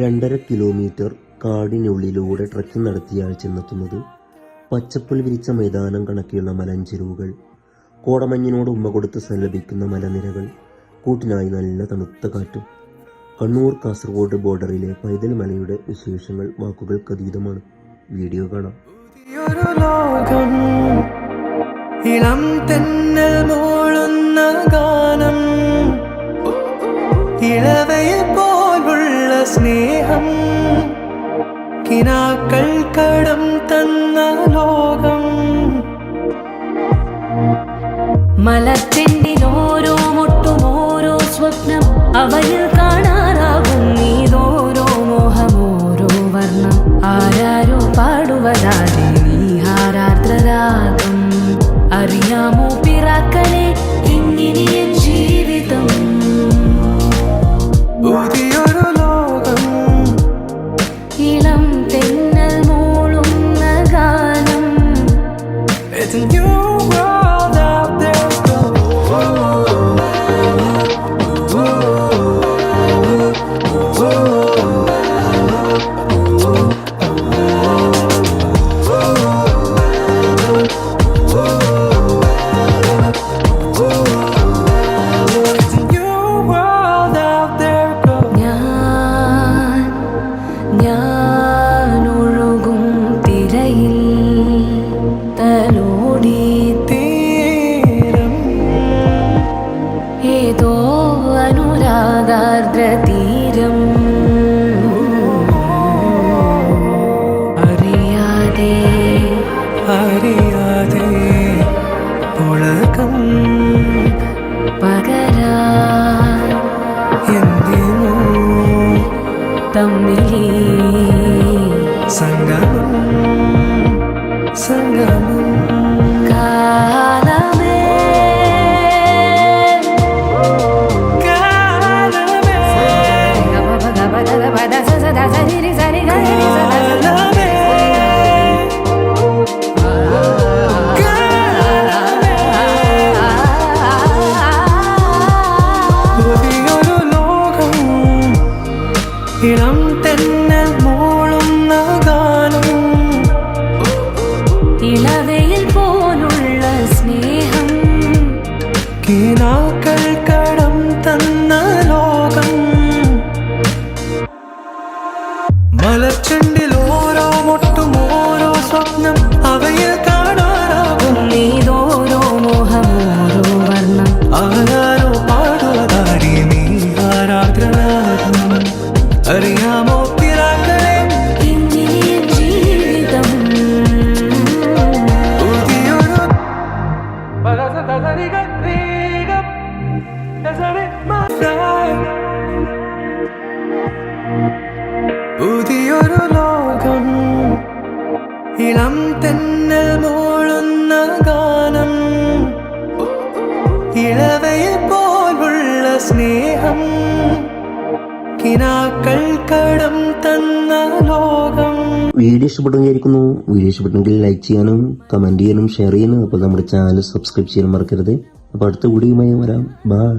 രണ്ടര kilometre കാടിനുള്ളിലൂടെ trekking നടത്തിയാൽ ചെന്നെത്തുന്നത് പച്ചപ്പുൽ വിരിച്ച മൈതാനം കണക്കിയുള്ള മലഞ്ചെരുവുകൾ കോടമഞ്ഞിനോട് ഉമ്മ കൊടുത്ത് സല്ലപിക്കുന്ന മലനിരകൾ കൂട്ടിനായി നല്ല തണുത്ത കാറ്റും. കണ്ണൂർ കാസർഗോഡ് ബോർഡറിലെ പൈതൽ മലയുടെ വിശേഷങ്ങൾ വാക്കുകൾക്ക് അതീതമാണ് വീഡിയോ കാണാം. ഇളം ഗാനം. ഇളവയെ പോലുള്ള സ്നേഹം കിനാക്കൾ കടം തന്ന ലോകം. മലച്ചെണ്ടിൽ ഓരോ മുട്ടും ഓരോ സ്വപ്നം അവയിൽ കാണാറാകും നീതോരോ മോഹം ഓരോ വർണം. ആരാരോ പാടുവതാതെ ഏതോ അനുരാഗാർദ്ര തീരം അറിയാതെ അറിയാതെ പുളകം പകരാ എന്തിനു? തമ്മിലേ സംഗമം സംഗമം. കാലമേ இனம் മലച്ചെണ്ടിൽ ഓരോ മുട്ടും ഓരോ സ്വപ്നം അവയിൽ കാണാറാകും. നീതോരോ മോഹം ഓരോ വർണം. ആരാരോ പാടുവതാടി നീ ആരാഗ്രനാഥം അറിയാമോ പിറാക്കളെ ജീവിതം. പുതിയൊരു പുതിയൊരു ഇളം തെന്നൽ മൂളുന്ന ഗാനം. ഇളവയെ പോലുള്ള സ്നേഹം. കിനാക്കൾ കടം തന്ന ലോകം. വീഡിയോ ഇഷ്ടപ്പെട്ടെങ്കിൽ വീഡിയോ ഇഷ്ടപ്പെട്ടെങ്കിൽ ലൈക്ക് ചെയ്യാനും കമന്റ് ചെയ്യാനും ഷെയർ ചെയ്യാനും. അപ്പോൾ നമ്മുടെ ചാനൽ സബ്സ്ക്രൈബ് ചെയ്യാനും മറക്കരുത്. അപ്പോൾ അടുത്ത വീഡിയോയുമായി വരാം. ബൈ